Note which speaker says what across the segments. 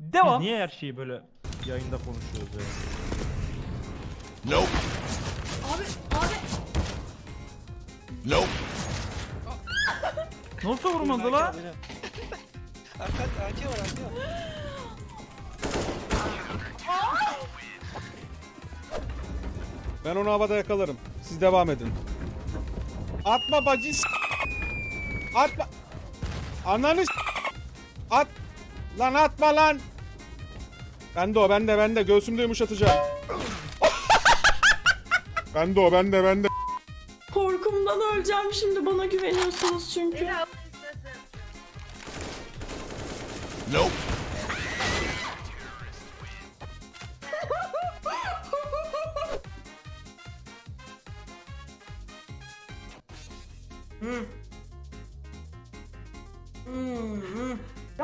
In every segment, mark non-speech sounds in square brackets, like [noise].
Speaker 1: Biz
Speaker 2: Devam.
Speaker 1: niye her şeyi böyle yayında konuşuyoruz ya?
Speaker 3: Abi abi. [laughs]
Speaker 2: Nasıl vurmadı la? [laughs]
Speaker 4: Arka, arka var arka var. [laughs]
Speaker 5: Ben onu havada yakalarım. Siz devam edin. Atma bacı Atma. Ananı At. Lan atma lan. Bende o bende bende. Göğsümde yumuşatacağım. [laughs] bende o bende bende.
Speaker 3: Korkumdan öleceğim şimdi bana güveniyorsunuz çünkü.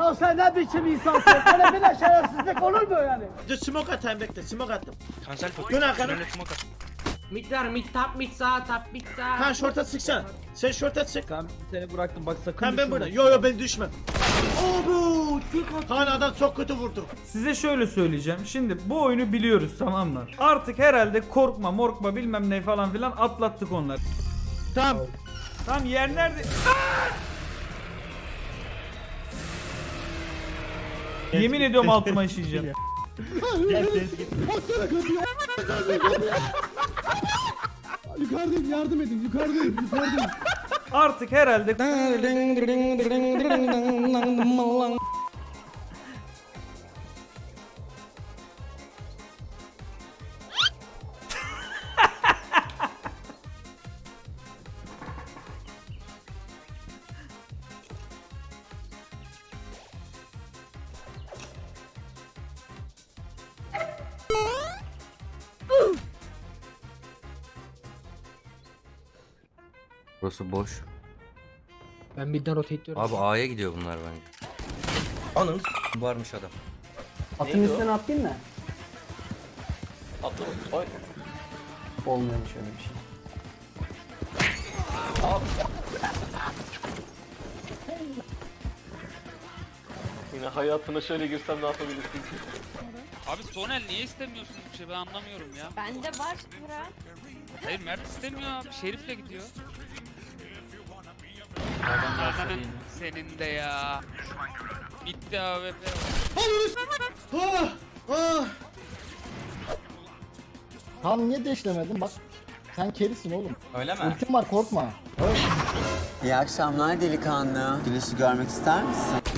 Speaker 6: Ya sen ne biçim insansın? Böyle bir de şerefsizlik olur mu yani?
Speaker 7: Dur smoke atayım bekle smoke attım.
Speaker 4: Kansel pot.
Speaker 7: Dön arkana.
Speaker 4: Önüne smoke at.
Speaker 8: Mid var mid top mid sağ top mid sağ.
Speaker 7: Kan şorta sıksana. Sen şorta sık.
Speaker 1: Tamam seni bıraktım bak sakın
Speaker 7: Kan ben burada. Yo yo ben düşmem. Obo! Kan adam çok kötü vurdu.
Speaker 2: Size şöyle söyleyeceğim. Şimdi bu oyunu biliyoruz tamam mı? Artık herhalde korkma morkma bilmem ne falan filan atlattık onları. Tamam. Tamam yer nerede? Yemin ediyorum altıma işeyeceğim.
Speaker 1: Gel tezgah.
Speaker 6: Yukarıdayım yardım edin yukarıdayım yukarıdayım.
Speaker 2: Artık herhalde
Speaker 9: Burası boş.
Speaker 8: Ben midden rotate diyorum.
Speaker 9: Abi A'ya gidiyor bunlar bence. Ananı s- varmış adam.
Speaker 6: Atın üstüne atlayayım mı?
Speaker 4: Atla. Oy.
Speaker 6: Olmuyormuş öyle bir şey.
Speaker 4: Yine hayatına şöyle girsem ne yapabilirsin ki?
Speaker 10: Abi Sonel niye istemiyorsun bir şey ben anlamıyorum ya.
Speaker 3: Bende var Burak.
Speaker 10: Hayır Mert istemiyor abi Şerif'le gidiyor. Senin de ya. Bitti AWP.
Speaker 7: Ah! Ah!
Speaker 6: Tam niye deşlemedin bak. Sen kerisin oğlum.
Speaker 9: Öyle mi?
Speaker 6: Ultim var korkma.
Speaker 8: İyi akşamlar delikanlı. Güneşi görmek ister misin?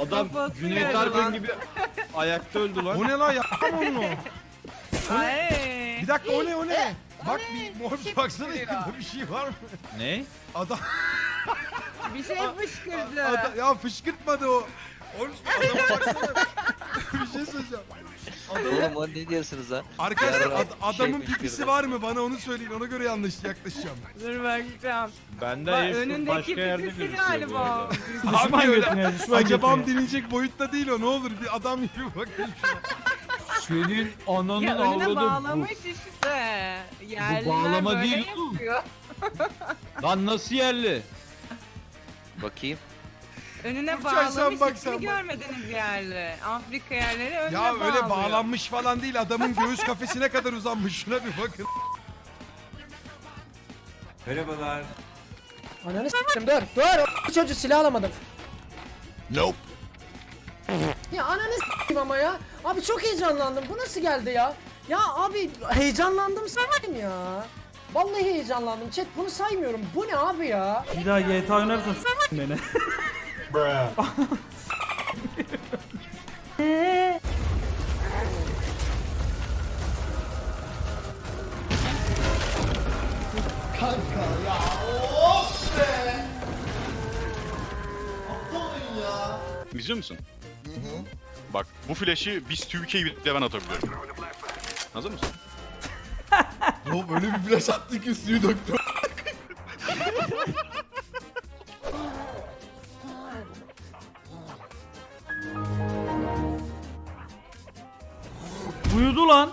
Speaker 1: Adam Cüneyt Arkın gibi ayakta öldü lan.
Speaker 5: O ne lan yapma onu. [laughs] Bir dakika o ne o ne? Bak bir mor bir baksana yakında bir şey var mı?
Speaker 1: Ne?
Speaker 5: Adam, [laughs]
Speaker 8: Bir şey fışkırdı.
Speaker 5: adam ya fışkırtmadı o. Oğlum adama [laughs] baksana. bir şey söyleyeceğim.
Speaker 9: Oğlum o ne diyorsunuz ha?
Speaker 5: Arkadaşlar ad- adamın
Speaker 9: şey
Speaker 5: pipisi var mı? Bana onu söyleyin. Ona göre yanlış yaklaşacağım.
Speaker 8: Dur bakacağım.
Speaker 1: Bende
Speaker 8: Bak, önündeki
Speaker 1: başka yerde
Speaker 8: pipisi
Speaker 1: gözüküyor bu
Speaker 8: galiba.
Speaker 1: arada.
Speaker 2: düşman
Speaker 5: Abi öyle-
Speaker 2: götüne düşman
Speaker 5: Acabam
Speaker 2: götüne.
Speaker 5: denilecek boyutta değil o. Ne olur bir adam gibi bakın.
Speaker 1: Senin ananın
Speaker 8: Ya önüne
Speaker 1: avradı
Speaker 8: bağlamış işte. Yerliler
Speaker 1: bağlama
Speaker 8: böyle
Speaker 1: değil
Speaker 8: yapıyor.
Speaker 1: bu. Lan nasıl yerli?
Speaker 9: Bakayım.
Speaker 8: Önüne
Speaker 5: Yapacaksan
Speaker 8: bağlamış
Speaker 5: bak
Speaker 8: hiç
Speaker 5: sen bak.
Speaker 8: görmediniz yerli? Afrika yerleri önüne
Speaker 5: Ya
Speaker 8: bağlıyor.
Speaker 5: öyle bağlanmış falan değil. Adamın göğüs kafesine kadar uzanmış. Şuna bir bakın.
Speaker 6: Ananı s**tim dur dur. O çocuğu silah alamadım.
Speaker 7: Nope.
Speaker 6: Ya ananı s**tim ama ya. Abi çok heyecanlandım. Bu nasıl geldi ya? Ya abi heyecanlandım saymayayım ya. Vallahi heyecanlandım. Chat bunu saymıyorum. Bu ne abi ya?
Speaker 2: Bir daha GTA oynarsan s**tin beni. [laughs]
Speaker 11: İzliyor musun? Bak bu flash'i biz Türkiye bile ben atabiliyorum. Hazır mısın?
Speaker 5: Oğlum öyle bir flash attı ki suyu döktü.
Speaker 2: Uyudu lan.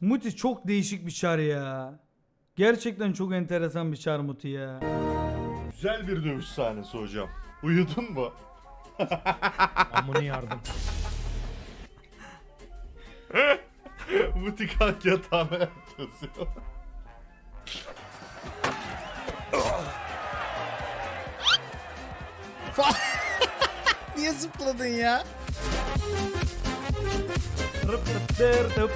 Speaker 2: Muti çok değişik bir çar ya. Gerçekten çok enteresan bir çarmıtı ya.
Speaker 9: Güzel bir dövüş sahnesi hocam. Uyudun mu? [laughs]
Speaker 7: Amını yardım. [laughs]
Speaker 9: Butik halk yatağına yatıyor. [laughs]
Speaker 6: Niye zıpladın ya?
Speaker 2: رب تب